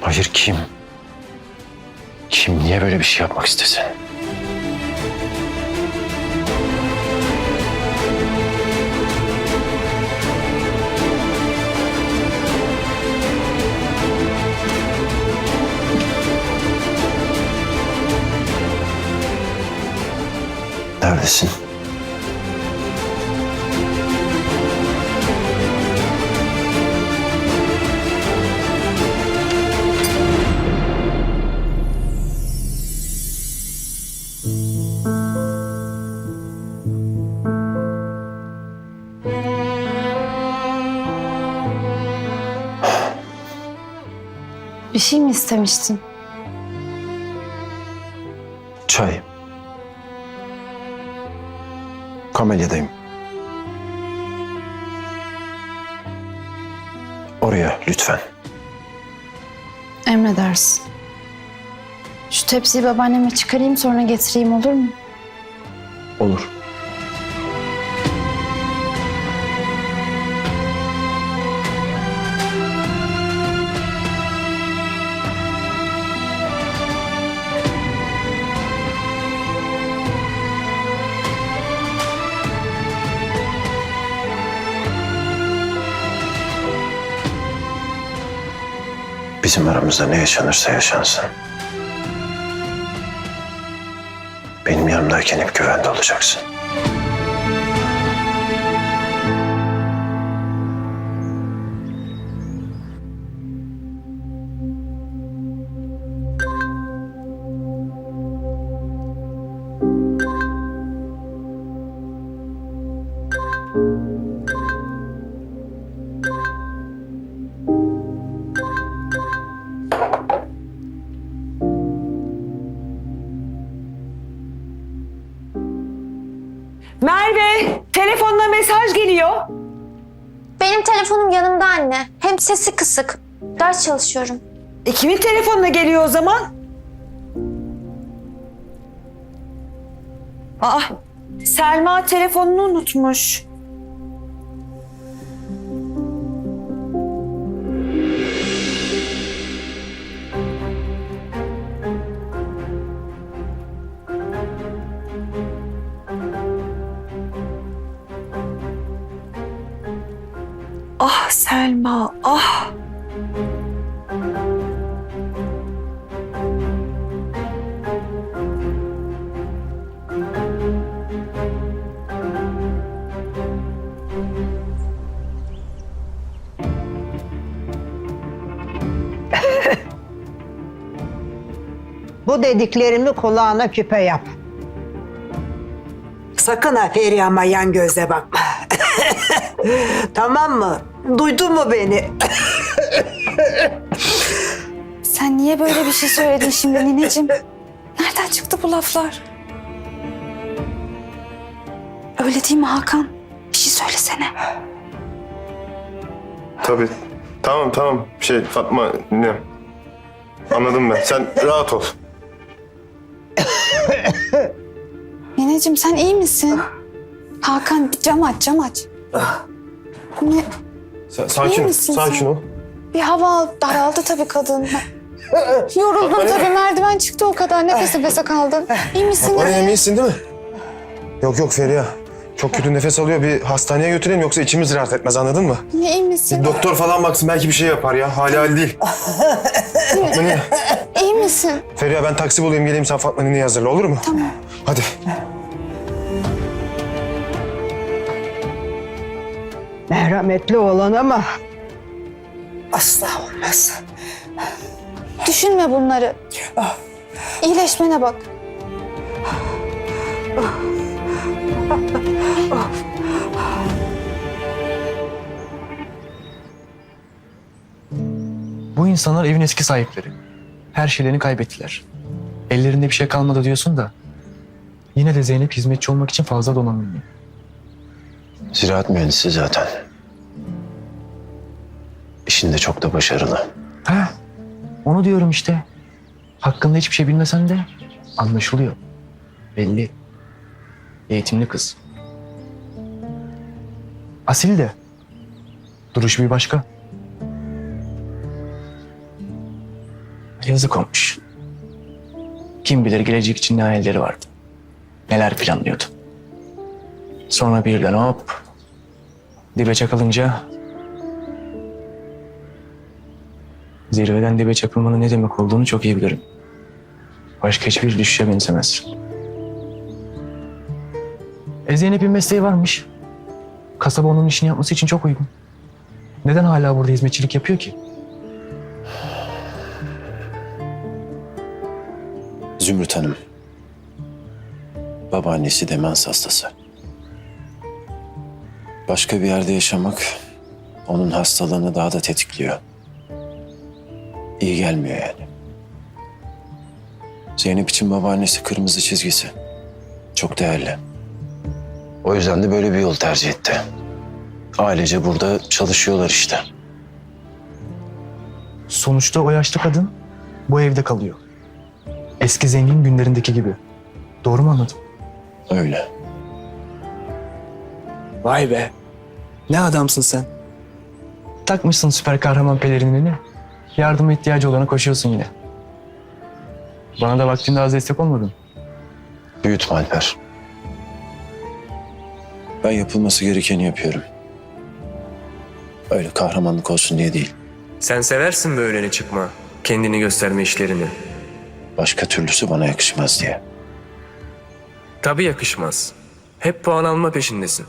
Hayır kim? Kim niye böyle bir şey yapmak istesin? Neredesin? Bir şey mi istemiştin? Çay. Kamelya'dayım. Oraya lütfen. Emredersin. Şu tepsiyi babaanneme çıkarayım sonra getireyim olur mu? Olur. Bizim aramızda ne yaşanırsa yaşansın. Benim yanımdayken hep güvende olacaksın. Mesaj geliyor. Benim telefonum yanımda anne. Hem sesi kısık. Ders çalışıyorum. E kimin telefonuna geliyor o zaman? Aa, Selma telefonunu unutmuş. Ah Selma, ah. Bu dediklerimi kulağına küpe yap. Sakın ha Feriha'ma yan gözle bakma. tamam mı? Duydun mu beni? Sen niye böyle bir şey söyledin şimdi nineciğim? Nereden çıktı bu laflar? Öyle değil mi Hakan? Bir şey söylesene. Tabii. Tamam tamam. Şey Fatma ne? Anladım ben. Sen rahat ol. Nineciğim sen iyi misin? Hakan bir cam aç cam aç. Ne? Sa- sakin İyi ol. misin Sakin sen? ol. Bir hava al, daraldı tabii kadın. Yoruldum tabii merdiven çıktı o kadar nefes nefese kaldın. İyi misin? Nene? eminsin değil mi? Yok yok Feriha. Çok kötü nefes alıyor. Bir hastaneye götürelim yoksa içimiz rahat etmez anladın mı? Ne iyi misin? Bir doktor falan baksın belki bir şey yapar ya. Hali hali değil. Fatma Nine. İyi misin? Feriha ben taksi bulayım geleyim sen Fatma Nine'yi hazırla olur mu? Tamam. Hadi. Merhametli olan ama asla olmaz. Düşünme bunları. İyileşmene bak. Bu insanlar evin eski sahipleri. Her şeylerini kaybettiler. Ellerinde bir şey kalmadı diyorsun da. Yine de Zeynep hizmetçi olmak için fazla donanımlı. Ziraat mühendisi zaten. İşinde çok da başarılı. Ha, onu diyorum işte. Hakkında hiçbir şey bilmesen de anlaşılıyor. Belli. Eğitimli kız. Asil de. Duruşu bir başka. Yazık olmuş. Kim bilir gelecek için ne hayalleri vardı. Neler planlıyordu. Sonra birden hop dibe çakılınca zirveden dibe çakılmanın ne demek olduğunu çok iyi bilirim. Başka hiçbir düşüşe benzemez. E Zeynep'in mesleği varmış. Kasaba onun işini yapması için çok uygun. Neden hala burada hizmetçilik yapıyor ki? Zümrüt Hanım. Babaannesi demans hastası. Başka bir yerde yaşamak onun hastalığını daha da tetikliyor. İyi gelmiyor yani. Zeynep için babaannesi kırmızı çizgisi. Çok değerli. O yüzden de böyle bir yol tercih etti. Ailece burada çalışıyorlar işte. Sonuçta o yaşlı kadın bu evde kalıyor. Eski zengin günlerindeki gibi. Doğru mu anladım? Öyle. Vay be. Ne adamsın sen. Takmışsın süper kahraman pelerinini. Yardıma ihtiyacı olana koşuyorsun yine. Bana da vaktinde az destek olmadın. Büyütme Alper. Ben yapılması gerekeni yapıyorum. Öyle kahramanlık olsun diye değil. Sen seversin böyle öne çıkma, kendini gösterme işlerini. Başka türlüsü bana yakışmaz diye. Tabii yakışmaz. Hep puan alma peşindesin.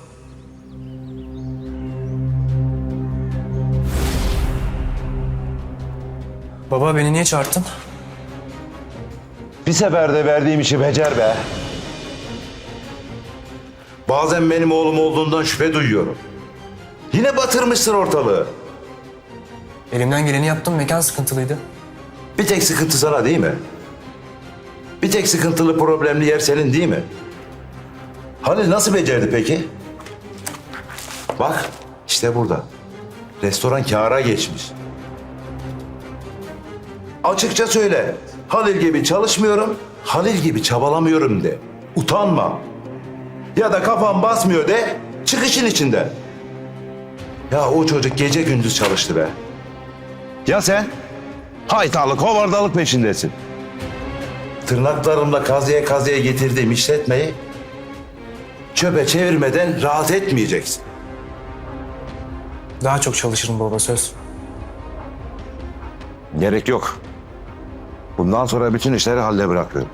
Baba beni niye çağırttın? Bir seferde verdiğim işi becer be. Bazen benim oğlum olduğundan şüphe duyuyorum. Yine batırmışsın ortalığı. Elimden geleni yaptım. Mekan sıkıntılıydı. Bir tek sıkıntı sana değil mi? Bir tek sıkıntılı problemli yer senin değil mi? Halil nasıl becerdi peki? Bak işte burada. Restoran kâra geçmiş. Açıkça söyle. Halil gibi çalışmıyorum, Halil gibi çabalamıyorum de. Utanma. Ya da kafam basmıyor de, çık işin içinden. Ya o çocuk gece gündüz çalıştı be. Ya sen? Haytalık, hovardalık peşindesin. Tırnaklarımla kazıya kazıya getirdiğim işletmeyi çöpe çevirmeden rahat etmeyeceksin. Daha çok çalışırım baba söz. Gerek yok. Bundan sonra bütün işleri halle bırakıyorum.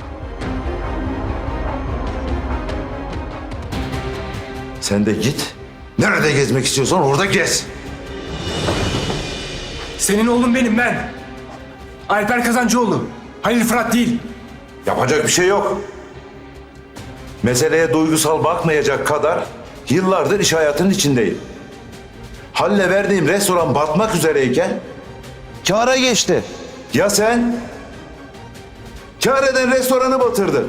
Sen de git. Nerede gezmek istiyorsan orada gez. Senin oğlun benim ben. Alper Kazancıoğlu. Halil Fırat değil. Yapacak bir şey yok. Meseleye duygusal bakmayacak kadar yıllardır iş hayatının içindeyim. Halle verdiğim restoran batmak üzereyken kâra geçti. Ya sen? Kâr eden restoranı batırdın.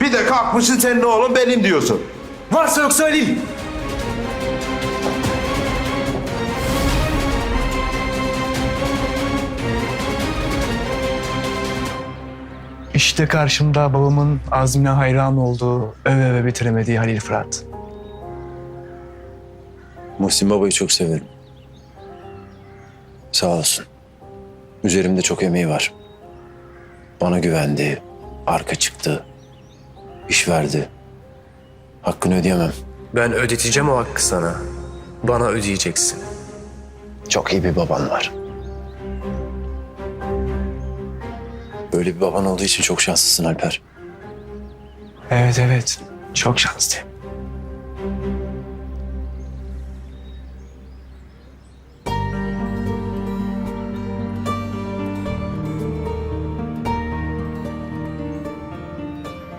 Bir de kalkmışsın senin oğlum benim diyorsun. Varsa yoksa Halil. İşte karşımda babamın azmine hayran olduğu, öve öve bitiremediği Halil Fırat. Muhsin Baba'yı çok severim. Sağ olsun. Üzerimde çok emeği var. Bana güvendi, arka çıktı, iş verdi. Hakkını ödeyemem. Ben ödeteceğim o hakkı sana. Bana ödeyeceksin. Çok iyi bir baban var. Böyle bir baban olduğu için çok şanslısın Alper. Evet evet. Çok şanslı.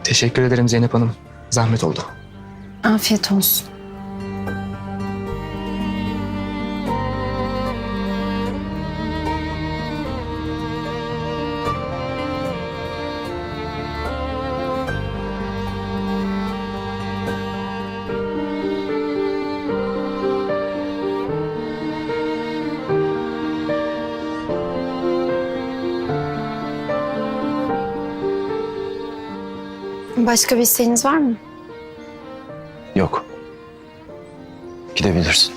Teşekkür ederim Zeynep Hanım. Zahmet oldu. Afiyet olsun. Başka bir isteğiniz var mı? Yok. Gidebilirsin.